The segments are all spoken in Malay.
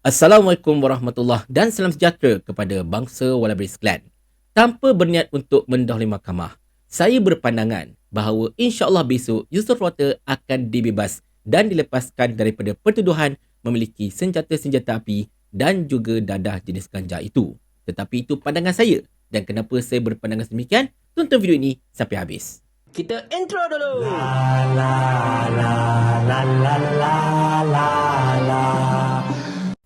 Assalamualaikum warahmatullahi dan salam sejahtera kepada bangsa Walabi sekalian. Tanpa berniat untuk mendahului mahkamah, saya berpandangan bahawa insya-Allah besok Yusof Rota akan dibebas dan dilepaskan daripada pertuduhan memiliki senjata-senjata api dan juga dadah jenis ganja itu. Tetapi itu pandangan saya dan kenapa saya berpandangan demikian? Tonton video ini sampai habis. Kita intro dulu. La la la la la la la la.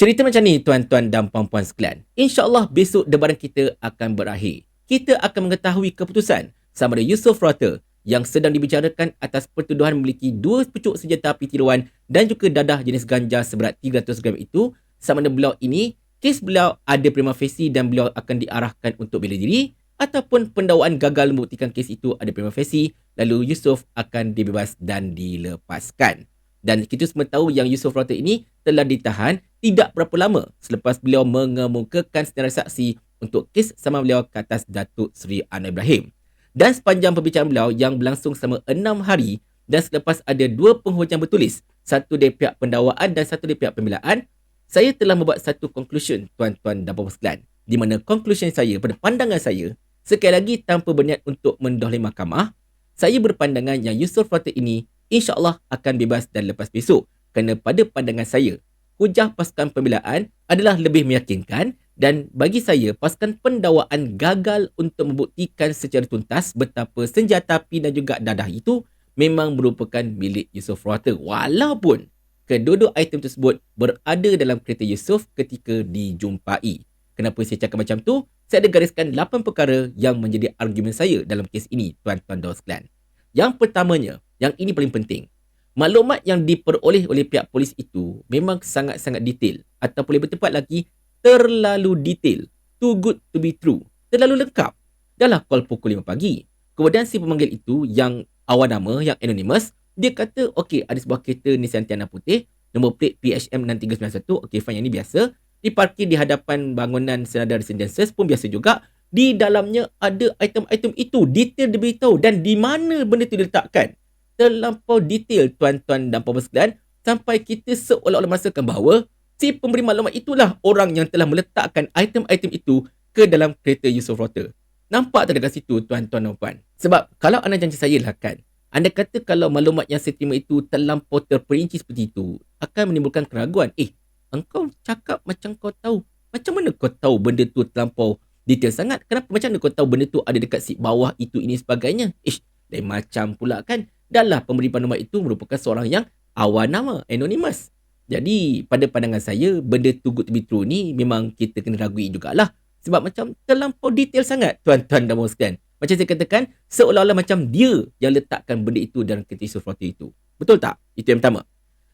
Cerita macam ni tuan-tuan dan puan-puan sekalian. InsyaAllah besok debaran kita akan berakhir. Kita akan mengetahui keputusan sama ada Yusof Rata yang sedang dibicarakan atas pertuduhan memiliki dua pucuk senjata api tiruan dan juga dadah jenis ganja seberat 300 gram itu sama ada beliau ini kes beliau ada prima facie dan beliau akan diarahkan untuk bela diri ataupun pendakwaan gagal membuktikan kes itu ada prima facie lalu Yusof akan dibebas dan dilepaskan. Dan kita semua tahu yang Yusof Rata ini telah ditahan tidak berapa lama selepas beliau mengemukakan senarai saksi untuk kes sama beliau ke atas Datuk Seri Anwar Ibrahim. Dan sepanjang pembicaraan beliau yang berlangsung selama enam hari dan selepas ada dua penghujang bertulis, satu dari pihak pendakwaan dan satu dari pihak pembelaan, saya telah membuat satu conclusion tuan-tuan dan puan sekalian. Di mana conclusion saya pada pandangan saya, sekali lagi tanpa berniat untuk mendahului mahkamah, saya berpandangan yang Yusof Fatih ini insyaAllah akan bebas dan lepas besok. Kerana pada pandangan saya, hujah pasukan pembelaan adalah lebih meyakinkan dan bagi saya pasukan pendakwaan gagal untuk membuktikan secara tuntas betapa senjata api dan juga dadah itu memang merupakan milik Yusof Ruata walaupun kedua-dua item tersebut berada dalam kereta Yusof ketika dijumpai. Kenapa saya cakap macam tu? Saya ada gariskan 8 perkara yang menjadi argumen saya dalam kes ini, tuan-tuan dan sekalian. Yang pertamanya, yang ini paling penting. Maklumat yang diperoleh oleh pihak polis itu memang sangat-sangat detail atau boleh bertempat lagi terlalu detail. Too good to be true. Terlalu lengkap. Dahlah call pukul 5 pagi. Kemudian si pemanggil itu yang awal nama, yang anonymous, dia kata, okey ada sebuah kereta Nissan Tiana putih, nombor plate PHM 6391, okey fine yang ini biasa. Diparkir di hadapan bangunan Senada Residences pun biasa juga. Di dalamnya ada item-item itu, detail diberitahu dan di mana benda itu diletakkan terlampau detail tuan-tuan dan puan sekalian sampai kita seolah-olah merasakan bahawa si pemberi maklumat itulah orang yang telah meletakkan item-item itu ke dalam kereta Yusof Rota. Nampak tak dekat situ tuan-tuan dan puan? Sebab kalau anda janji saya lah kan, anda kata kalau maklumat yang saya terima itu terlampau terperinci seperti itu, akan menimbulkan keraguan. Eh, engkau cakap macam kau tahu. Macam mana kau tahu benda tu terlampau detail sangat? Kenapa macam mana kau tahu benda tu ada dekat seat bawah itu ini sebagainya? Ish, lain macam pula kan? Danlah pemberi maklumat itu merupakan seorang yang awal nama, anonymous. Jadi pada pandangan saya, benda too good to be true ni memang kita kena ragui jugalah. Sebab macam terlampau detail sangat tuan-tuan dan puan sekalian. Macam saya katakan, seolah-olah macam dia yang letakkan benda itu dalam kereta Roti itu. Betul tak? Itu yang pertama.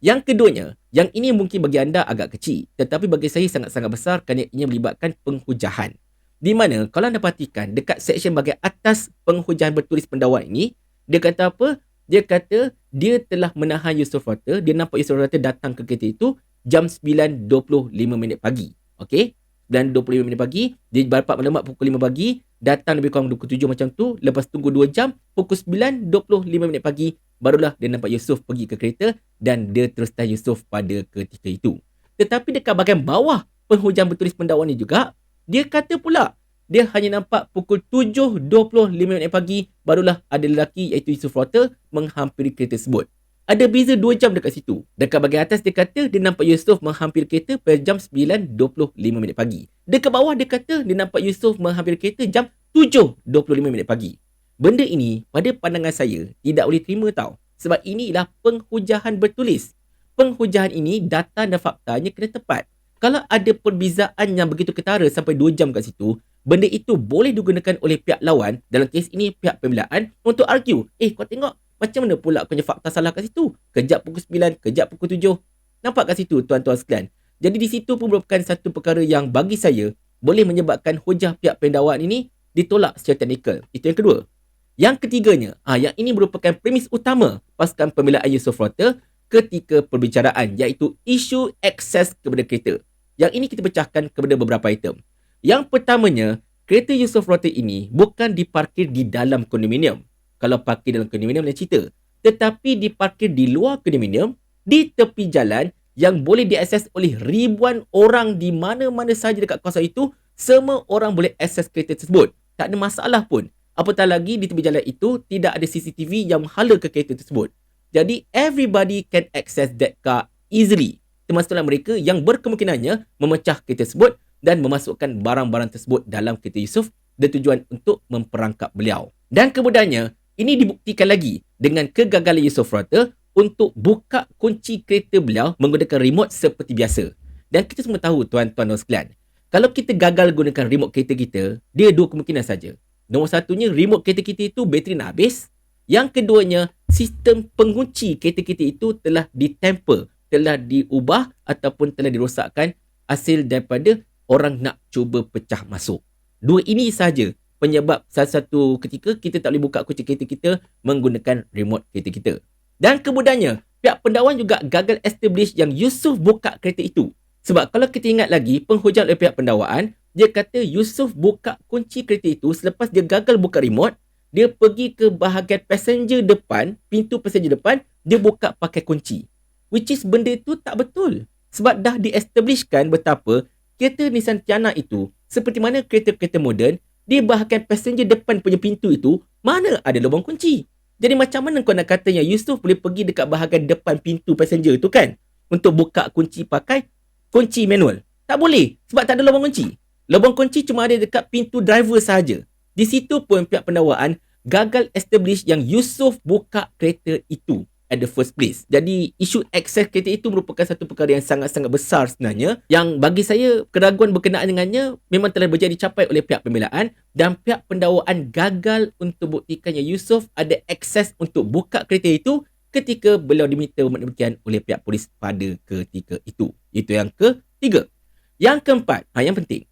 Yang keduanya, yang ini mungkin bagi anda agak kecil. Tetapi bagi saya sangat-sangat besar kerana ini melibatkan penghujahan. Di mana kalau anda perhatikan dekat section bahagian atas penghujahan bertulis pendakwaan ini, dia kata apa? dia kata dia telah menahan Yusof Rata. Dia nampak Yusof Rata datang ke kereta itu jam 9.25 minit pagi. Okey? 9.25 minit pagi. Dia dapat maklumat pukul 5 pagi. Datang lebih kurang pukul 7 macam tu. Lepas tunggu 2 jam. Pukul 9.25 minit pagi. Barulah dia nampak Yusof pergi ke kereta. Dan dia terus tahan Yusof pada ketika itu. Tetapi dekat bahagian bawah penghujang bertulis pendakwaan ni juga. Dia kata pula dia hanya nampak pukul 7.25 minit pagi barulah ada lelaki iaitu Yusuf Rota menghampiri kereta tersebut. Ada beza 2 jam dekat situ. Dekat bahagian atas dia kata dia nampak Yusuf menghampiri kereta pada jam 9.25 minit pagi. Dekat bawah dia kata dia nampak Yusuf menghampiri kereta jam 7.25 minit pagi. Benda ini pada pandangan saya tidak boleh terima tau. Sebab inilah penghujahan bertulis. Penghujahan ini data dan faktanya kena tepat. Kalau ada perbezaan yang begitu ketara sampai 2 jam kat situ, benda itu boleh digunakan oleh pihak lawan. Dalam kes ini pihak pembelaan untuk argue eh kau tengok macam mana pula punya fakta salah kat situ? Kejap pukul 9 kejap pukul 7 nampak kat situ tuan-tuan sekalian. Jadi di situ pun merupakan satu perkara yang bagi saya boleh menyebabkan hujah pihak pendakwaan ini ditolak secara teknikal. Itu yang kedua. Yang ketiganya ah yang ini merupakan premis utama pasukan pembelaan Yusof Rota ketika perbicaraan iaitu isu akses kepada kereta yang ini kita pecahkan kepada beberapa item yang pertamanya, kereta Yusof Rota ini bukan diparkir di dalam kondominium. Kalau parkir dalam kondominium lain cerita. Tetapi diparkir di luar kondominium, di tepi jalan yang boleh diakses oleh ribuan orang di mana-mana sahaja dekat kawasan itu, semua orang boleh akses kereta tersebut. Tak ada masalah pun. Apatah lagi di tepi jalan itu tidak ada CCTV yang menghala ke kereta tersebut. Jadi everybody can access that car easily. Termasuklah mereka yang berkemungkinannya memecah kereta tersebut dan memasukkan barang-barang tersebut dalam kereta Yusof bertujuan untuk memperangkap beliau. Dan kemudiannya, ini dibuktikan lagi dengan kegagalan Yusof Rata untuk buka kunci kereta beliau menggunakan remote seperti biasa. Dan kita semua tahu tuan-tuan dan sekalian, kalau kita gagal gunakan remote kereta kita, dia dua kemungkinan saja. Nombor satunya, remote kereta kita itu bateri nak habis. Yang keduanya, sistem pengunci kereta kita itu telah ditemper, telah diubah ataupun telah dirosakkan hasil daripada orang nak cuba pecah masuk. Dua ini saja penyebab salah satu ketika kita tak boleh buka kunci kereta kita menggunakan remote kereta kita. Dan kemudiannya, pihak pendakwan juga gagal establish yang Yusuf buka kereta itu. Sebab kalau kita ingat lagi, penghujat oleh pihak pendakwaan, dia kata Yusuf buka kunci kereta itu selepas dia gagal buka remote, dia pergi ke bahagian passenger depan, pintu passenger depan, dia buka pakai kunci. Which is benda itu tak betul. Sebab dah di-establishkan betapa kereta Nissan Tiana itu, seperti mana kereta-kereta moden, di bahagian passenger depan punya pintu itu, mana ada lubang kunci. Jadi macam mana kau nak katanya Yusuf boleh pergi dekat bahagian depan pintu passenger tu kan? Untuk buka kunci pakai kunci manual. Tak boleh sebab tak ada lubang kunci. Lubang kunci cuma ada dekat pintu driver saja. Di situ pun pihak pendakwaan gagal establish yang Yusuf buka kereta itu at the first place. Jadi isu akses kereta itu merupakan satu perkara yang sangat-sangat besar sebenarnya yang bagi saya keraguan berkenaan dengannya memang telah berjadi dicapai oleh pihak pembelaan dan pihak pendakwaan gagal untuk buktikan yang Yusof ada akses untuk buka kereta itu ketika beliau diminta demikian oleh pihak polis pada ketika itu. Itu yang ketiga. Yang keempat, ha, yang penting.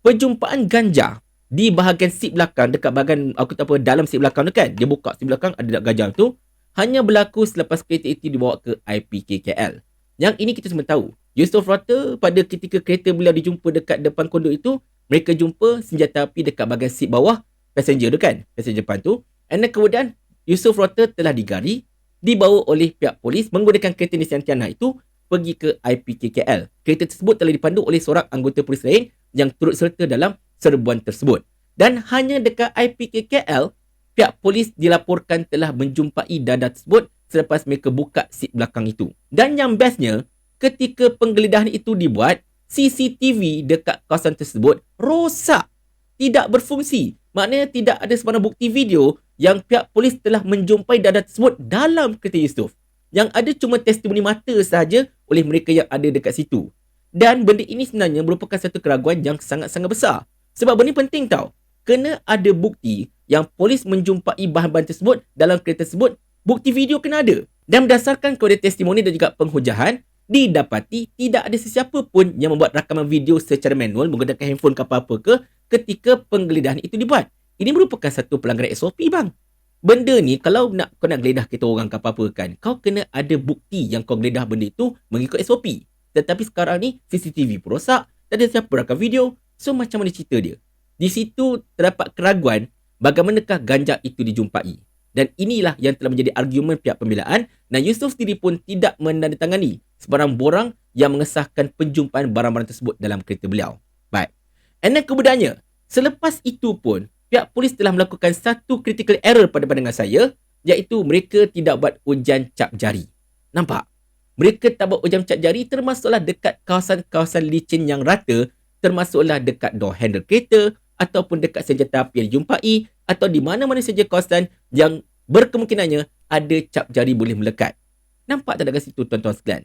Perjumpaan ganja di bahagian seat belakang dekat bahagian aku tak apa dalam seat belakang tu kan. Dia buka seat belakang ada ganja tu hanya berlaku selepas kereta itu dibawa ke IPKKL. Yang ini kita semua tahu. Yusof Rata pada ketika kereta beliau dijumpa dekat depan kondok itu, mereka jumpa senjata api dekat bahagian seat bawah passenger tu kan, passenger depan tu. And then kemudian Yusof Rata telah digari, dibawa oleh pihak polis menggunakan kereta Nissan Tiana itu pergi ke IPKKL. Kereta tersebut telah dipandu oleh seorang anggota polis lain yang turut serta dalam serbuan tersebut. Dan hanya dekat IPKKL, pihak polis dilaporkan telah menjumpai dada tersebut selepas mereka buka seat belakang itu. Dan yang bestnya, ketika penggeledahan itu dibuat, CCTV dekat kawasan tersebut rosak. Tidak berfungsi. Maknanya tidak ada sebarang bukti video yang pihak polis telah menjumpai dada tersebut dalam kereta Yusof. Yang ada cuma testimoni mata sahaja oleh mereka yang ada dekat situ. Dan benda ini sebenarnya merupakan satu keraguan yang sangat-sangat besar. Sebab benda penting tau. Kena ada bukti yang polis menjumpai bahan-bahan tersebut dalam kereta tersebut, bukti video kena ada. Dan berdasarkan kepada testimoni dan juga penghujahan, didapati tidak ada sesiapa pun yang membuat rakaman video secara manual menggunakan handphone ke apa-apa ke ketika penggeledahan itu dibuat. Ini merupakan satu pelanggaran SOP bang. Benda ni kalau nak kau nak geledah kita orang ke apa-apa kan, kau kena ada bukti yang kau geledah benda itu mengikut SOP. Tetapi sekarang ni CCTV pun rosak, tak ada siapa rakam video. So macam mana cerita dia? Di situ terdapat keraguan bagaimanakah ganja itu dijumpai. Dan inilah yang telah menjadi argumen pihak pembelaan dan Yusof sendiri pun tidak menandatangani sebarang borang yang mengesahkan penjumpaan barang-barang tersebut dalam kereta beliau. Baik. And then kemudiannya, selepas itu pun pihak polis telah melakukan satu critical error pada pandangan saya iaitu mereka tidak buat ujian cap jari. Nampak? Mereka tak buat ujian cap jari termasuklah dekat kawasan-kawasan licin yang rata termasuklah dekat door handle kereta, ataupun dekat senjata api yang dijumpai atau di mana-mana saja kawasan yang berkemungkinannya ada cap jari boleh melekat. Nampak tak dekat situ tuan-tuan sekalian?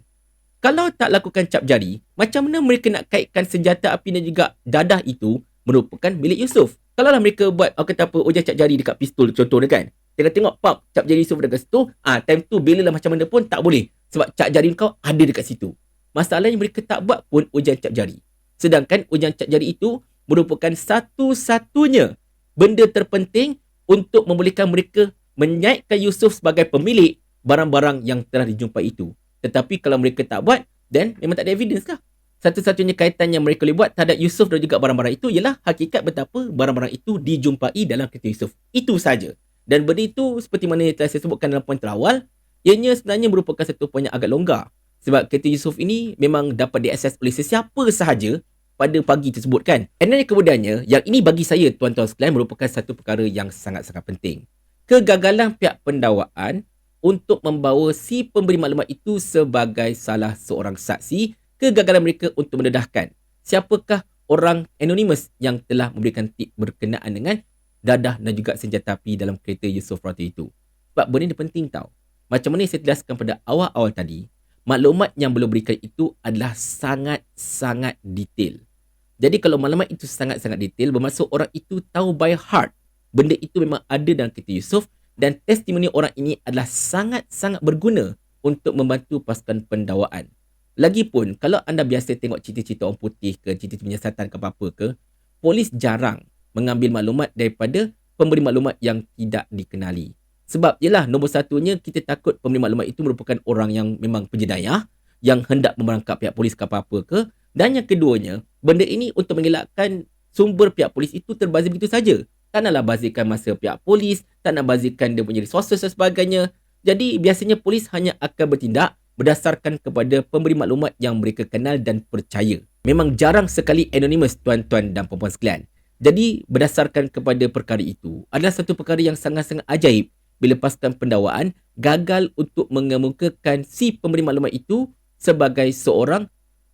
Kalau tak lakukan cap jari, macam mana mereka nak kaitkan senjata api dan juga dadah itu merupakan milik Yusuf? Kalau lah mereka buat, oh kata apa, ujian cap jari dekat pistol contohnya kan? Tengok-tengok, pop, cap jari Yusuf dekat situ, ah time tu bila lah macam mana pun tak boleh. Sebab cap jari kau ada dekat situ. Masalahnya mereka tak buat pun ujian cap jari. Sedangkan ujian cap jari itu merupakan satu-satunya benda terpenting untuk membolehkan mereka menyaitkan Yusuf sebagai pemilik barang-barang yang telah dijumpai itu. Tetapi kalau mereka tak buat, then memang tak ada evidence lah. Satu-satunya kaitan yang mereka boleh buat terhadap Yusuf dan juga barang-barang itu ialah hakikat betapa barang-barang itu dijumpai dalam kereta Yusuf. Itu saja. Dan benda itu seperti mana yang telah saya sebutkan dalam poin terawal, ianya sebenarnya merupakan satu poin yang agak longgar. Sebab kereta Yusof ini memang dapat diakses oleh sesiapa sahaja pada pagi tersebut kan. And then kemudiannya, yang ini bagi saya tuan-tuan sekalian merupakan satu perkara yang sangat-sangat penting. Kegagalan pihak pendawaan untuk membawa si pemberi maklumat itu sebagai salah seorang saksi, kegagalan mereka untuk mendedahkan siapakah orang anonymous yang telah memberikan tip berkenaan dengan dadah dan juga senjata api dalam kereta Yusof Rati itu. Sebab benda ini penting tau. Macam mana saya jelaskan pada awal-awal tadi, maklumat yang belum berikan itu adalah sangat-sangat detail. Jadi kalau maklumat itu sangat-sangat detail, bermaksud orang itu tahu by heart benda itu memang ada dalam kereta Yusof dan testimoni orang ini adalah sangat-sangat berguna untuk membantu pasukan pendawaan. Lagipun, kalau anda biasa tengok cerita-cerita orang putih ke, cerita-cerita penyiasatan ke apa-apa ke, polis jarang mengambil maklumat daripada pemberi maklumat yang tidak dikenali. Sebab ialah nombor satunya kita takut pemberi maklumat itu merupakan orang yang memang penjedayah yang hendak memerangkap pihak polis ke apa-apa ke dan yang keduanya benda ini untuk mengelakkan sumber pihak polis itu terbazir begitu saja. Tak naklah bazirkan masa pihak polis, tak nak bazirkan dia punya resources dan sebagainya. Jadi biasanya polis hanya akan bertindak berdasarkan kepada pemberi maklumat yang mereka kenal dan percaya. Memang jarang sekali anonymous tuan-tuan dan puan-puan sekalian. Jadi berdasarkan kepada perkara itu adalah satu perkara yang sangat-sangat ajaib bila pasukan pendawaan gagal untuk mengemukakan si pemberi maklumat itu sebagai seorang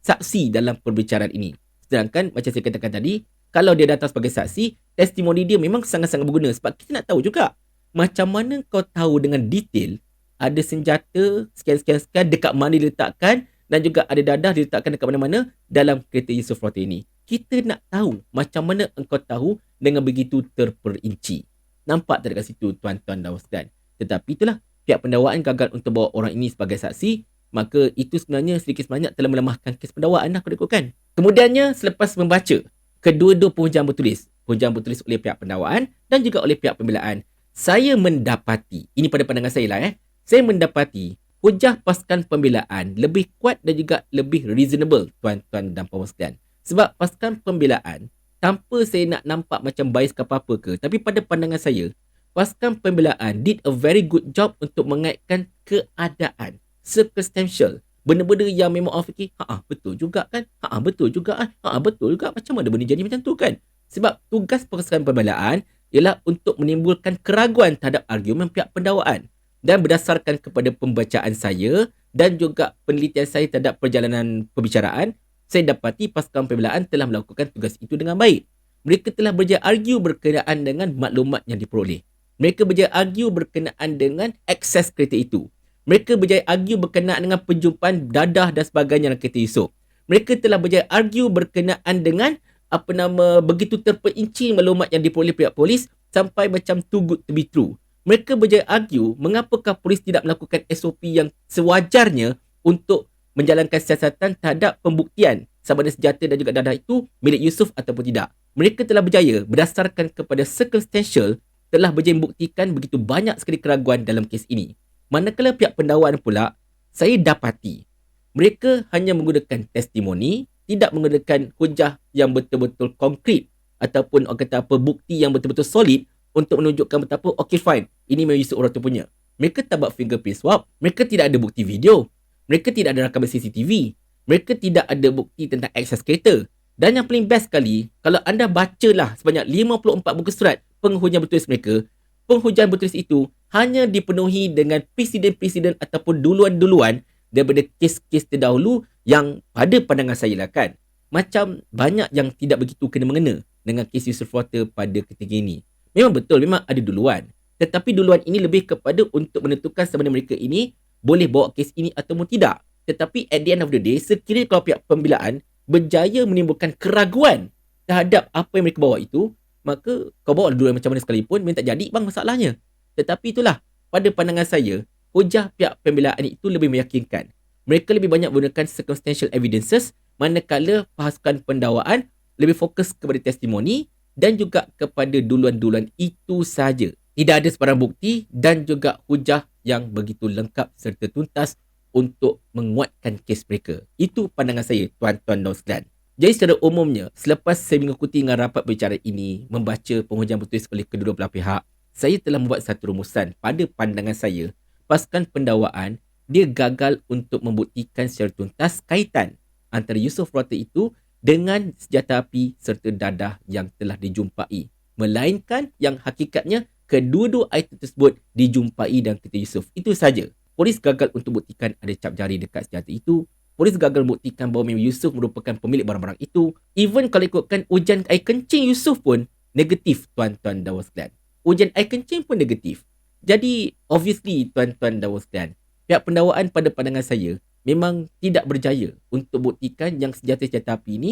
saksi dalam perbicaraan ini. Sedangkan macam saya katakan tadi, kalau dia datang sebagai saksi, testimoni dia memang sangat-sangat berguna sebab kita nak tahu juga macam mana kau tahu dengan detail ada senjata sekian-sekian-sekian dekat mana diletakkan dan juga ada dadah diletakkan dekat mana-mana dalam kereta Yusuf Roti ini. Kita nak tahu macam mana engkau tahu dengan begitu terperinci. Nampak tak dekat situ tuan-tuan dan sekalian. Tetapi itulah pihak pendawaan gagal untuk bawa orang ini sebagai saksi maka itu sebenarnya sedikit sebanyak telah melemahkan kes pendawaan lah kalau kan. Kemudiannya selepas membaca kedua-dua penghujang bertulis, penghujang bertulis oleh pihak pendawaan dan juga oleh pihak pembelaan, saya mendapati, ini pada pandangan saya lah eh, saya mendapati hujah pasukan pembelaan lebih kuat dan juga lebih reasonable tuan-tuan dan puan sekalian. Sebab pasukan pembelaan tanpa saya nak nampak macam bias ke apa-apa ke. Tapi pada pandangan saya, pasukan pembelaan did a very good job untuk mengaitkan keadaan. Circumstantial. Benda-benda yang memang orang fikir, haa betul juga kan? Haa betul juga kan? Haa betul juga macam mana benda jadi macam tu kan? Sebab tugas pasukan pembelaan ialah untuk menimbulkan keraguan terhadap argumen pihak pendawaan. Dan berdasarkan kepada pembacaan saya dan juga penelitian saya terhadap perjalanan pembicaraan, saya dapati pasukan pembelaan telah melakukan tugas itu dengan baik. Mereka telah berjaya argue berkenaan dengan maklumat yang diperoleh. Mereka berjaya argue berkenaan dengan akses kereta itu. Mereka berjaya argue berkenaan dengan penjumpaan dadah dan sebagainya dalam kereta Yusof. Mereka telah berjaya argue berkenaan dengan apa nama begitu terperinci maklumat yang diperoleh pihak polis sampai macam too good to be true. Mereka berjaya argue mengapakah polis tidak melakukan SOP yang sewajarnya untuk menjalankan siasatan terhadap pembuktian sama ada senjata dan juga dadah itu milik Yusuf ataupun tidak. Mereka telah berjaya berdasarkan kepada circumstantial telah berjaya membuktikan begitu banyak sekali keraguan dalam kes ini. Manakala pihak pendawaan pula, saya dapati mereka hanya menggunakan testimoni, tidak menggunakan hujah yang betul-betul konkret ataupun orang kata apa bukti yang betul-betul solid untuk menunjukkan betapa okay fine, ini memang Yusuf orang tu punya. Mereka tak buat fingerprint swab, mereka tidak ada bukti video, mereka tidak ada rakaman CCTV. Mereka tidak ada bukti tentang akses kereta. Dan yang paling best sekali, kalau anda bacalah sebanyak 54 buku surat penghujang bertulis mereka, penghujang bertulis itu hanya dipenuhi dengan presiden-presiden ataupun duluan-duluan daripada kes-kes terdahulu yang pada pandangan saya lah kan. Macam banyak yang tidak begitu kena-mengena dengan kes Yusuf Water pada ketika ini. Memang betul, memang ada duluan. Tetapi duluan ini lebih kepada untuk menentukan sebenarnya mereka ini boleh bawa kes ini ataupun tidak. Tetapi at the end of the day, sekiranya kalau pihak pembelaan berjaya menimbulkan keraguan terhadap apa yang mereka bawa itu, maka kau bawa dua macam mana sekalipun, memang tak jadi bang masalahnya. Tetapi itulah, pada pandangan saya, hujah pihak pembelaan itu lebih meyakinkan. Mereka lebih banyak menggunakan circumstantial evidences manakala pasukan pendawaan lebih fokus kepada testimoni dan juga kepada duluan-duluan itu saja. Tidak ada sebarang bukti dan juga hujah yang begitu lengkap serta tuntas untuk menguatkan kes mereka. Itu pandangan saya, tuan-tuan dan sekalian. Jadi secara umumnya, selepas saya mengikuti dengan rapat bicara ini, membaca penghujang bertulis oleh kedua belah pihak, saya telah membuat satu rumusan pada pandangan saya, pasukan pendawaan dia gagal untuk membuktikan secara tuntas kaitan antara Yusof Rota itu dengan senjata api serta dadah yang telah dijumpai. Melainkan yang hakikatnya kedua-dua item tersebut dijumpai dalam kereta Yusof. Itu saja. Polis gagal untuk buktikan ada cap jari dekat senjata itu. Polis gagal membuktikan bahawa memang Yusof merupakan pemilik barang-barang itu. Even kalau ikutkan ujian air kencing Yusof pun negatif tuan-tuan dan sekalian. Ujian air kencing pun negatif. Jadi obviously tuan-tuan dan sekalian, pihak pendakwaan pada pandangan saya memang tidak berjaya untuk buktikan yang senjata-senjata api ini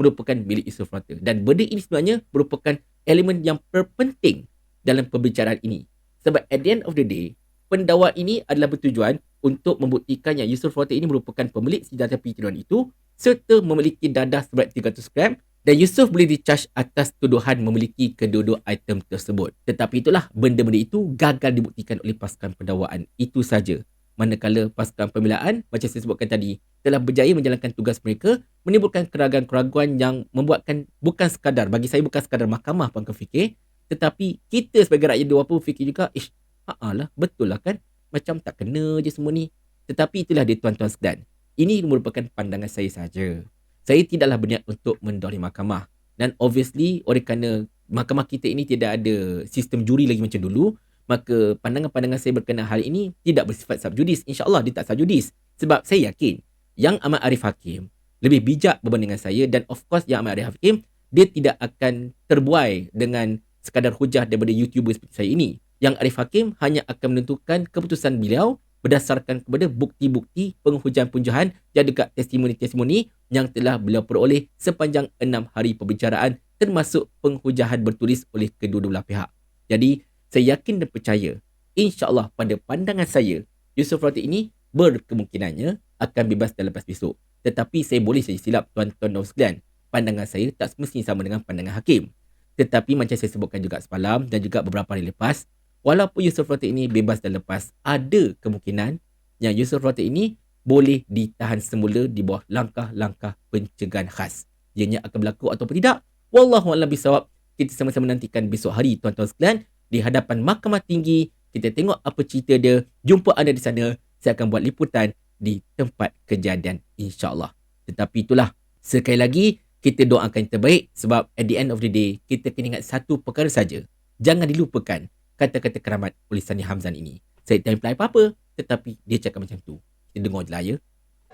merupakan milik Yusof Rata. Dan benda ini sebenarnya merupakan elemen yang terpenting dalam pembicaraan ini. Sebab at the end of the day, pendakwa ini adalah bertujuan untuk membuktikan yang Yusof Rata ini merupakan pemilik senjata api tiruan itu serta memiliki dadah seberat 300 gram dan Yusof boleh dicharge atas tuduhan memiliki kedua-dua item tersebut. Tetapi itulah benda-benda itu gagal dibuktikan oleh pasukan pendakwaan. Itu saja. Manakala pasukan pembelaan macam saya sebutkan tadi telah berjaya menjalankan tugas mereka menimbulkan keraguan-keraguan yang membuatkan bukan sekadar bagi saya bukan sekadar mahkamah pun fikir tetapi kita sebagai rakyat dua pun fikir juga ish lah betul lah kan? Macam tak kena je semua ni. Tetapi itulah dia tuan-tuan sekalian. Ini merupakan pandangan saya saja saya tidaklah berniat untuk mendahului mahkamah dan obviously oleh kerana mahkamah kita ini tidak ada sistem juri lagi macam dulu maka pandangan-pandangan saya berkenaan hal ini tidak bersifat subjudis. InsyaAllah dia tak subjudis. Sebab saya yakin yang Ahmad Arif Hakim lebih bijak berbanding dengan saya dan of course yang Ahmad Arif Hakim dia tidak akan terbuai dengan sekadar hujah daripada YouTuber seperti saya ini. Yang Arif Hakim hanya akan menentukan keputusan beliau berdasarkan kepada bukti-bukti penghujan-punjahan dan juga testimoni-testimoni yang telah beliau peroleh sepanjang enam hari pembicaraan termasuk penghujahan bertulis oleh kedua-dua belah pihak. Jadi, saya yakin dan percaya insyaAllah pada pandangan saya Yusuf Rati ini berkemungkinannya akan bebas dalam lepas besok. Tetapi saya boleh saja silap tuan-tuan dan sekalian. Pandangan saya tak semestinya sama dengan pandangan hakim. Tetapi macam saya sebutkan juga semalam dan juga beberapa hari lepas, walaupun Yusuf Rati ini bebas dan lepas, ada kemungkinan yang Yusuf Rati ini boleh ditahan semula di bawah langkah-langkah pencegahan khas. Ianya akan berlaku ataupun tidak. Wallahualam bisawab. Kita sama-sama nantikan besok hari tuan-tuan sekalian di hadapan mahkamah tinggi. Kita tengok apa cerita dia. Jumpa anda di sana. Saya akan buat liputan di tempat kejadian insyaAllah. Tetapi itulah sekali lagi kita doakan yang terbaik sebab at the end of the day kita kena ingat satu perkara saja. Jangan dilupakan kata-kata keramat oleh Sani Hamzan ini. Saya tak imply apa-apa tetapi dia cakap macam tu. Kita dengar je lah ya.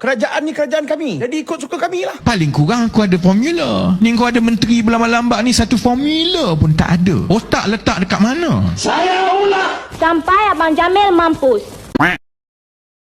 Kerajaan ni kerajaan kami. Jadi ikut suka kami lah. Paling kurang aku ada formula. Ni kau ada menteri berlambak-lambak ni satu formula pun tak ada. Otak letak dekat mana? Sampai Abang Jamil mampus.